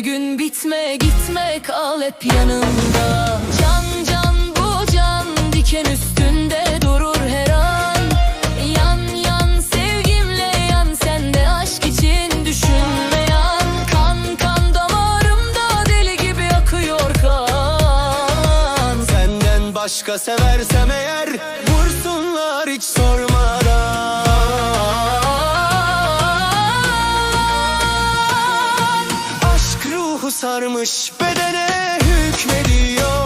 gün bitme gitme kal hep yanımda. Can can bu can diken üstünde durur her an. Yan yan sevgimle yan sen de aşk için düşünme yan. Kan kan damarımda deli gibi akıyor kan. Senden başka seversem eğer sarmış bedene hükmediyor.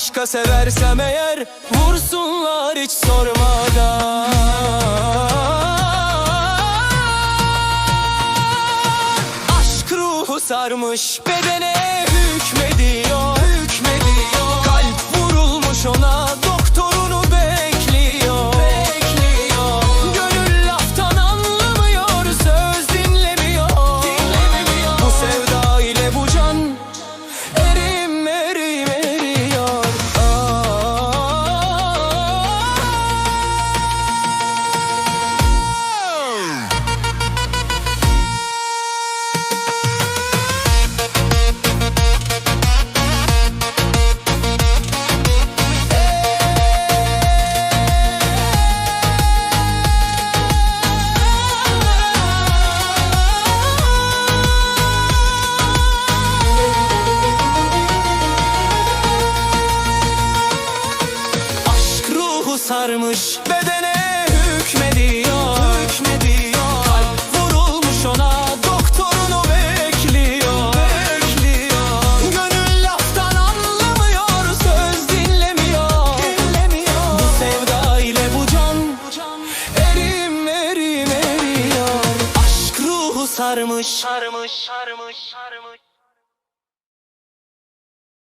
Başka seversem eğer vursunlar hiç sormadan. Aşk ruhu sarmış bedene hükmediyor. sarmış bedene hükmediyor, hükmediyor. Kalp vurulmuş ona. Doktorunu bekliyor, bekliyor. Gönül laftan anlamıyor. Söz dinlemiyor, dinlemiyor. Bu sevda ile bu can, bu can erim erim eriyor. Aşk ruhu sarmış. Sarmış sarmış sarmış.